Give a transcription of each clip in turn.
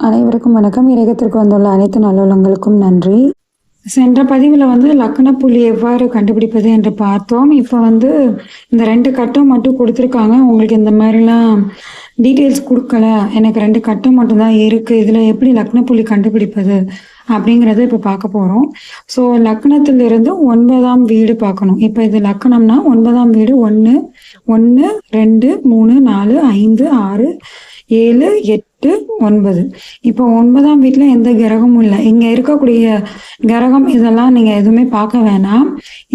அனைவருக்கும் வணக்கம். இறகத்திற்கு வந்துள்ள அனைத்து நல்லுள்ளங்களுக்கும் நன்றி. சென்ற பதிவில் வந்து லக்ன புள்ளி எவ்வாறு கண்டுபிடிப்பது என்று பார்த்தோம். இப்போ வந்து இந்த ரெண்டு கட்டம் மட்டும் கொடுத்துருக்காங்க. உங்களுக்கு இந்த மாதிரிலாம் டீட்டெயில்ஸ் கொடுக்கல. எனக்கு ரெண்டு கட்டம் மட்டும்தான் இருக்குது இதில் எப்படி லக்ன புள்ளி கண்டுபிடிப்பது அப்படிங்கிறத இப்போ பார்க்க போகிறோம் ஸோ லக்னத்திலிருந்து ஒன்பதாம் வீடு பார்க்கணும். இப்போ இது லக்னம்னா ஒன்பதாம் வீடு ஒன்று ஒன்று ரெண்டு மூணு நாலு ஐந்து ஆறு ஏழு எட்டு ஒன்பது. இப்போ ஒன்பதாம் வீட்டில் எந்த கிரகமும் இல்லை. இங்கே இருக்கக்கூடிய கிரகம் இதெல்லாம் நீங்கள் எதுவுமே பார்க்க வேணாம்.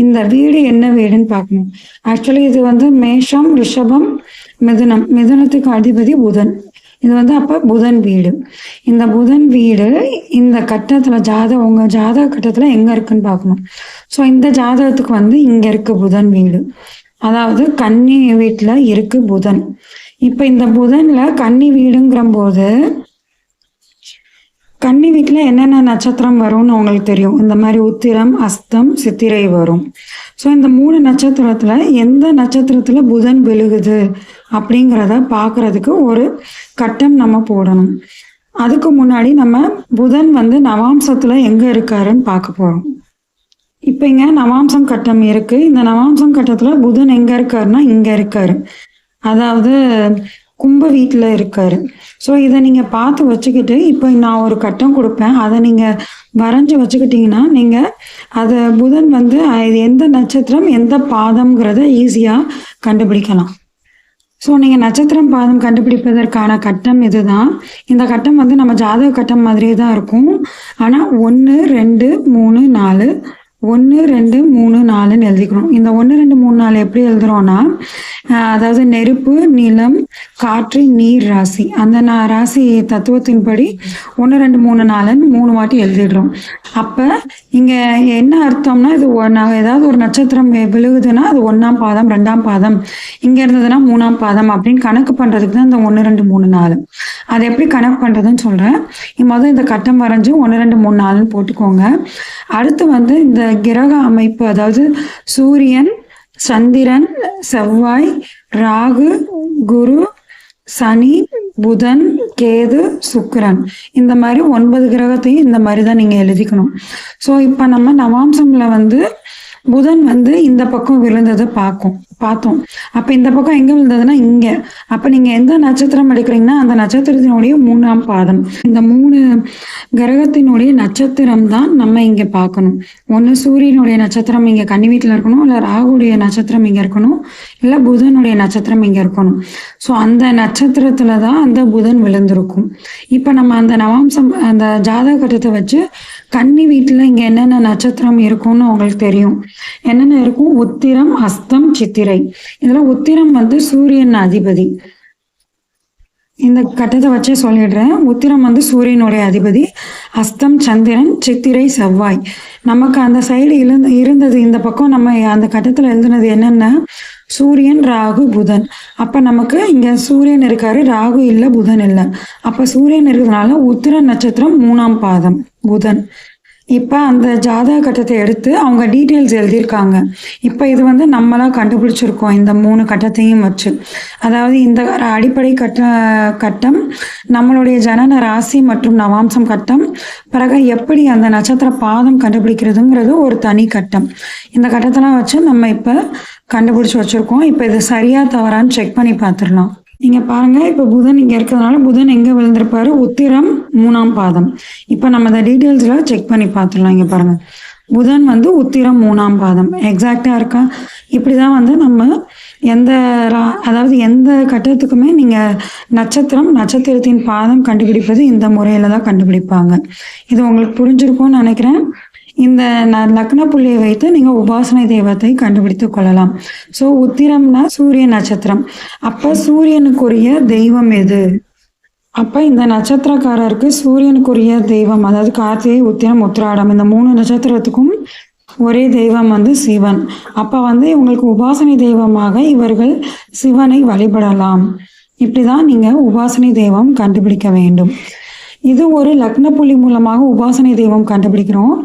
இந்த வீடு என்ன வீடுன்னு பார்க்கணும். ஆக்சுவலி இது வந்து மேஷம் ரிஷபம் மிதுனம். மிதுனத்துக்கு அதிபதி புதன். இது வந்து அப்போ புதன் வீடு. இந்த புதன் வீடு இந்த கட்டத்தில் ஜாத உங்கள் ஜாதக கட்டத்தில் எங்கே இருக்குன்னு பார்க்கணும். ஸோ இந்த ஜாதகத்துக்கு வந்து இங்கே இருக்கு புதன் வீடு. அதாவது கன்னி வீட்டில் இருக்கு புதன். இப்போ இந்த புதன்ல கன்னி வீடுங்கிற போது கன்னி வீட்டில் என்னென்ன நட்சத்திரம் வரும்னு உங்களுக்கு தெரியும்? இந்த மாதிரி உத்திரம் அஸ்தம் சித்திரை வரும். ஸோ இந்த மூணு நட்சத்திரத்தில் எந்த நட்சத்திரத்தில் புதன் விழுகுது அப்படிங்கிறத பார்க்குறதுக்கு ஒரு கட்டம் நம்ம போடணும். அதுக்கு முன்னாடி நம்ம புதன் வந்து நவாம்சத்தில் எங்கே இருக்காருன்னு பார்க்க போகிறோம் இப்போ இங்கே நவாம்சம் கட்டம் இருக்குது இந்த நவாம்சம் கட்டத்தில் புதன் எங்கே இருக்காருன்னா இங்கே இருக்காரு. அதாவது கும்ப வீட்டில் இருக்காரு. ஸோ இதை நீங்கள் பார்த்து வச்சுக்கிட்டு இப்போ நான் ஒரு கட்டம் கொடுப்பேன். அதை நீங்கள் வரைஞ்சி வச்சுக்கிட்டிங்கன்னா நீங்கள் அதை புதன் வந்து எந்த நட்சத்திரம் எந்த பாதம்ங்கிறத ஈஸியாக கண்டுபிடிக்கலாம். ஸோ நீங்கள் நட்சத்திரம் பாதம் கண்டுபிடிப்பதற்கான கட்டம் இதுதான். இந்த கட்டம் வந்து நம்ம ஜாதக கட்டம் மாதிரியே தான் இருக்கும். ஆனால் ஒன்று ரெண்டு மூணு நாலு ஒன்று ரெண்டு மூணு நாலுன்னு எழுதிக்கிறோம். இந்த ஒன்று ரெண்டு மூணு நாலு எப்படி எழுதுறோம்னா அதாவது நெருப்பு நிலம் காற்று நீர் ராசி. அந்த நா- ராசி தத்துவத்தின்படி ஒன்று ரெண்டு மூணு நாலுன்னு மூணு வாட்டி எழுதிடுறோம். அப்போ இங்கே என்ன அர்த்தம்னா இது நான் ஏதாவது ஒரு நட்சத்திரம் விழுகுதுன்னா அது ஒன்றாம் பாதம் ரெண்டாம் பாதம். இங்கே இருந்ததுன்னா மூணாம் பாதம் அப்படின்னு கணக்கு பண்ணுறதுக்கு தான் இந்த ஒன்று ரெண்டு மூணு நாலு. அது எப்படி கணக்கு பண்ணுறதுன்னு சொல்கிறேன் மொதல் இந்த கட்டம் வரைஞ்சி ஒன்று ரெண்டு மூணு நாலுன்னு போட்டுக்கோங்க. அடுத்து வந்து இந்த கிரக அமைப்பு அதாவது சூரியன் சந்திரன் செவ்வாய் ராகு குரு சனி புதன் கேது சுக்கிரன். இந்த மாதிரி ஒன்பது கிரகத்தையும் இந்த மாதிரி தான் நீங்கள் எழுதிக்கணும். ஸோ இப்போ நம்ம நவாம்சம்ல வந்து புதன் வந்து இந்த பக்கம் விழுந்ததை பார்க்கும் பார்த்தோம். அப்போ இந்த பக்கம் எங்கே விழுந்ததுன்னா இங்கே. அப்போ நீங்கள் எந்த நட்சத்திரம் எடுக்கிறீங்கன்னா அந்த நட்சத்திரத்தினுடைய மூணாம் பாதம். இந்த மூணு கிரகத்தினுடைய நட்சத்திரம் தான் நம்ம இங்கே பார்க்கணும். ஒன்று சூரியனுடைய நட்சத்திரம் இங்கே கன்னி வீட்டில் இருக்கணும் இல்லை ராகுடைய நட்சத்திரம் இங்கே இருக்கணும் இல்லை புதனுடைய நட்சத்திரம் இங்கே இருக்கணும். ஸோ அந்த நட்சத்திரத்தில் தான் அந்த புதன் விழுந்திருக்கும். இப்போ நம்ம அந்த நவாம்சம் அந்த ஜாதக கட்டத்தை வச்சு கன்னி வீட்டில் இங்கே என்னென்ன நட்சத்திரம் இருக்கும்னு உங்களுக்கு தெரியும். என்னென்ன இருக்கும்? உத்திரம் அஸ்தம் சித்திரை. இதில் உத்திரம் வந்து சூரியன் அதிபதி. இந்த கட்டத்தை வச்சே சொல்லிடுறேன். உத்திரம் வந்து சூரியனுடைய அதிபதி. அஸ்தம் சந்திரன் சித்திரை செவ்வாய். நமக்கு அந்த சைடு இருந்து இருந்தது இந்த பக்கம். நம்ம அந்த கட்டத்தில் எழுதுனது என்னன்னா? சூரியன் ராகு புதன். அப்போ நமக்கு இங்கே சூரியன் இருக்காரு. ராகு இல்லை புதன் இல்லை. அப்போ சூரியன் இருக்கிறதுனால உத்திர நட்சத்திரம் மூணாம் பாதம் புதன். இப்போ அந்த ஜாதக கட்டத்தை எடுத்து அவங்க டீட்டெயில்ஸ் எழுதியிருக்காங்க. இப்போ இது வந்து நம்மளாம் கண்டுபிடிச்சிருக்கோம். இந்த மூணு கட்டத்தையும் வச்சு. அதாவது இந்த அடிப்படை கட்ட கட்டம் நம்மளுடைய ஜனன ராசி மற்றும் நவாம்சம் கட்டம் பிறகு எப்படி அந்த நட்சத்திர பாதம் கண்டுபிடிக்கிறதுங்கிறது ஒரு தனி கட்டம். இந்த கட்டத்தெல்லாம் வச்சு நம்ம இப்போ கண்டுபிடிச்சி வச்சுருக்கோம். இப்போ இது சரியா தவறான்னு செக் பண்ணி பார்த்துடலாம். நீங்கள் பாருங்கள் இப்போ புதன் இங்கே இருக்கிறதுனால புதன் எங்கே விழுந்திருப்பாரு? உத்திரம் மூணாம் பாதம். இப்போ நம்ம இந்த டீட்டெயில்ஸில் செக் பண்ணி பார்த்துடலாம் இங்கே பாருங்கள் புதன் வந்து உத்திரம் மூணாம் பாதம். எக்ஸாக்டாக இருக்கா? இப்படி தான் வந்து நம்ம எந்த ரா- அதாவது எந்த கட்டத்துக்குமே நீங்கள் நட்சத்திரம் நட்சத்திரத்தின் பாதம் கண்டுபிடிப்பது இந்த முறையில் தான் கண்டுபிடிப்பாங்க. இது உங்களுக்கு புரிஞ்சிருக்கும்னு நினைக்கிறேன். இந்த ந- லக்ன புள்ளியை வைத்து நீங்கள் உபாசனை தெய்வத்தை கண்டுபிடித்து கொள்ளலாம். ஸோ உத்திரம்னா சூரிய நட்சத்திரம். அப்போ சூரியனுக்குரிய தெய்வம் எது? அப்போ இந்த நட்சத்திரக்காரருக்கு சூரியனுக்குரிய தெய்வம் அதாவது கார்த்திகை உத்திரம் உத்திராடம் இந்த மூணு நட்சத்திரத்துக்கும் ஒரே தெய்வம் வந்து சிவன். அப்போ வந்து இவங்களுக்கு உபாசனை தெய்வமாக இவர்கள் சிவனை வழிபடலாம். இப்படி தான் நீங்கள் உபாசனை தெய்வம் கண்டுபிடிக்க வேண்டும். இது ஒரு லக்ன புள்ளி மூலமாக உபாசனை தெய்வம் கண்டுபிடிக்கிறோம்.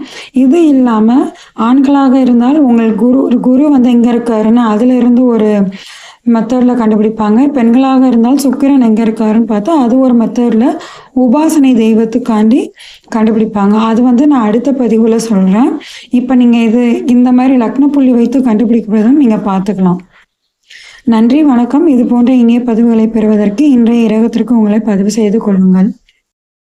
இது இல்லாமல் ஆண்களாக இருந்தால் உங்கள் குரு ஒரு குரு வந்து எங்கே இருக்காருன்னு அதிலிருந்து ஒரு மெத்தடில் கண்டுபிடிப்பாங்க. பெண்களாக இருந்தால் சுக்கிரன் எங்கே இருக்காருன்னு பார்த்தா அது ஒரு மெத்தடில் உபாசனை தெய்வத்துக்காண்டி கண்டுபிடிப்பாங்க. அது வந்து நான் அடுத்த பதிவில் சொல்கிறேன் இப்போ நீங்கள் இது இந்த மாதிரி லக்ன புள்ளி வைத்து கண்டுபிடிக்கிறதும் நீங்கள் பார்த்துக்கலாம். நன்றி வணக்கம். இது போன்ற இனிய பதிவுகளை பெறுவதற்கு இன்றைய இரகத்திற்கு உங்களை பதிவு செய்து கொள்ளுங்கள்.